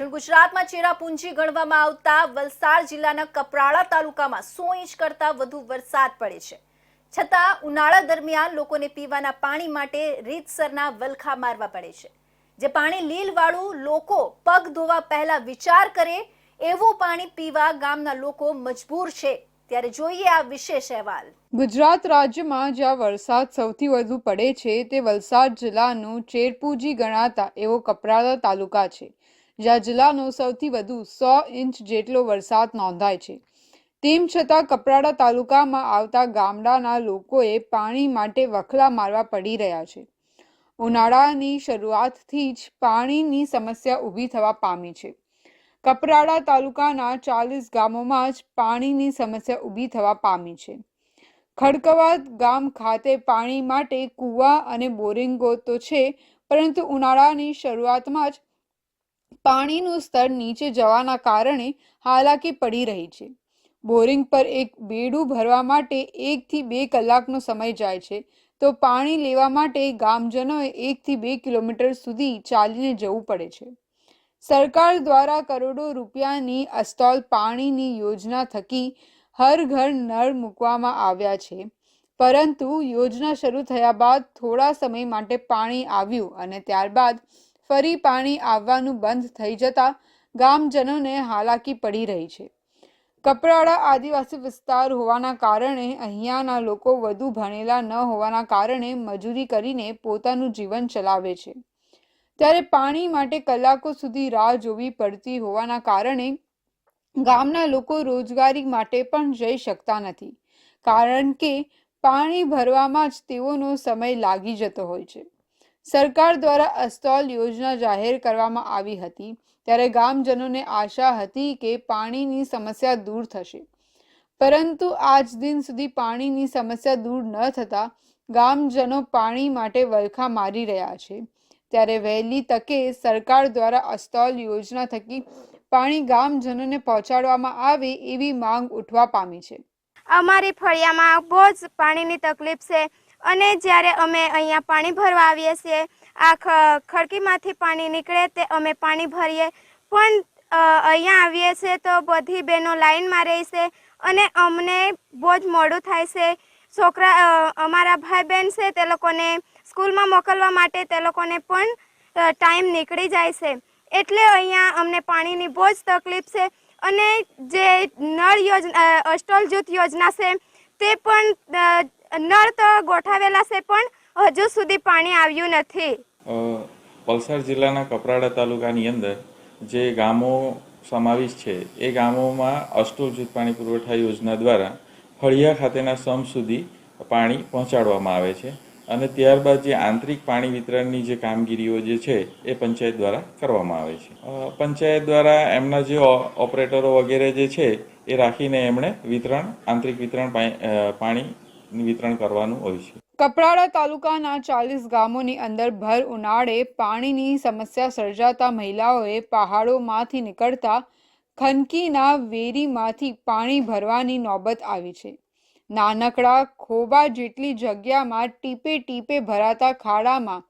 દક્ષિણ ગુજરાતમાં ચેરાપુંજી ગણવામાં આવતા વલસાડ જિલ્લાના કપરાળા તાલુકામાં સો ઇંચ કરતાં વધુ વરસાદ પડે છે. છતાં ઉનાળા દરમિયાન લોકોને પીવાના પાણી માટે રીતસરના વલખા મારવા પડે છે. જે પાણી લીલવાળું લોકો પગ ધોવા પહેલા વિચાર કરે, એવું પાણી પીવા ગામના લોકો મજબૂર છે. ત્યારે જોઈએ આ વિશેષ અહેવાલ. ગુજરાત રાજ્યમાં જ્યાં વરસાદ સૌથી વધુ પડે છે, તે વલસાડ જિલ્લાનું ચેરપુજી ગણાતા એવો કપરાડા તાલુકા છે. જ્યાં જિલ્લાનો સૌથી વધુ સો ઇંચ જેટલો વરસાદ નોંધાય છે. તેમ છતાં કપરાડા તાલુકામાં આવતા ગામડાના લોકોએ પાણી માટે વખલા મારવા પડી રહ્યા છે. ઉનાળાની શરૂઆતથી જ પાણીની સમસ્યા ઊભી થવા પામી છે. કપરાડા તાલુકાના ચાલીસ ગામોમાં જ પાણીની સમસ્યા ઊભી થવા પામી છે. ખડકવાદ ગામ ખાતે પાણી માટે કૂવા અને બોરિંગો તો છે, પરંતુ ઉનાળાની શરૂઆતમાં જ પાણીનું સ્તર નીચે જવાના કારણે હાલાકી પડી રહી છે. બોરિંગ પર એક બેડું ભરવા માટે એકથી બે કલાકનો સમય જાય છે. તો પાણી લેવા માટે ગામજનોએ એકથી બે કિલોમીટર સુધી ચાલીને જવું પડે છે. સરકાર દ્વારા કરોડો રૂપિયાની અસ્ટોલ પાણીની યોજના થકી હર ઘર નળ મૂકવામાં આવ્યા છે. પરંતુ યોજના શરૂ થયા બાદ થોડા સમય માટે પાણી આવ્યું અને ત્યારબાદ ફરી પાણી આવવાનું બંધ થઈ જતાં ગામજનોને હાલાકી પડી રહી છે. કપરાડા આદિવાસી વિસ્તાર હોવાના કારણે અહીંયાના લોકો વધુ ભણેલા ન હોવાના કારણે મજૂરી કરીને પોતાનું જીવન ચલાવે છે. ત્યારે પાણી માટે કલાકો સુધી રાહ જોવી પડતી હોવાના કારણે ગામના લોકો રોજગારી માટે પણ જઈ શકતા નથી, કારણ કે પાણી ભરવામાં જ તેઓનો સમય લાગી જતો હોય છે. સરકાર દ્વારા અસ્તોલ યોજના જાહેર કરવામાં આવી હતી. ત્યારે ગામજનોને આશા હતી કે પાણીની સમસ્યા દૂર થશે. પરંતુ આજ દિન સુધી પાણીની સમસ્યા દૂર ન થતાં ગામજનો પાણી માટે વલખા મારી રહ્યા છે. ત્યારે વહેલી તકે સરકાર દ્વારા અસ્તોલ યોજના થકી પાણી ગામજનોને પહોંચાડવામાં આવે એવી માંગ ઉઠવા પામી છે. અમારી ફળિયામાં બહુ જ પાણીની તકલીફ છે. અને જ્યારે અમે અહીંયા પાણી ભરવા આવીએ છીએ, આ ખડકીમાંથી પાણી નીકળે તે અમે પાણી ભરીએ. પણ અહીંયા આવીએ છીએ તો બધી બહેનો લાઈનમાં રહી છે અને અમને બહુ જ મોડું થાય છે. છોકરા અમારા ભાઈ બહેન છે તે લોકોને સ્કૂલમાં મોકલવા માટે તે લોકોને પણ ટાઈમ નીકળી જાય છે. એટલે અહીંયા અમને પાણીની બહુ જ તકલીફ છે અને જે નળ યોજના અસ્ટોલ જૂથ યોજના છે તે પણ નળ તો ગોઠાવેલા છે, પણ હજુ સુધી પાણી આવ્યું નથી. વલસાડ જિલ્લાના કપરાડા તાલુકાની અંદર જે ગામો સમાવિષ્ટ છે, એ ગામોમાં અસ્ટોલ જૂથ પાણી પુરવઠા યોજના દ્વારા ફળિયા ખાતેના સમ સુધી પાણી પહોંચાડવામાં આવે છે અને ત્યારબાદ જે આંતરિક પાણી વિતરણની જે કામગીરીઓ જે છે, એ પંચાયત દ્વારા કરવામાં આવે છે. પંચાયત દ્વારા એમના જે ઓપરેટરો વગેરે જે છે, એ રાખીને એમણે વિતરણ, આંતરિક વિતરણ પાણી વિતરણ કરવાનું હોય છે. કપરાડા તાલુકાના ચાલીસ ગામોની અંદર ભર ઉનાળે પાણીની સમસ્યા સર્જાતા મહિલાઓએ પહાડોમાંથી નીકળતા ખનકીના વેરીમાંથી પાણી ભરવાની નોબત આવી છે. નાનકડા ખોબા જેટલી જગ્યામાં ટીપે ટીપે ભરાતા ખાડામાં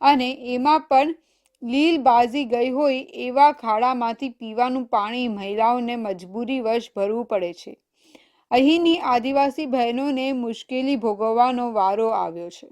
અને એમાં પણ લીલ બાજી ગઈ હોય એવા ખાડામાંથી પીવાનું પાણી મહિલાઓને મજબૂરીવશ ભરવું પડે છે. અહીંની આદિવાસી બહેનોને મુશ્કેલી ભોગવવાનો વારો આવ્યો છે.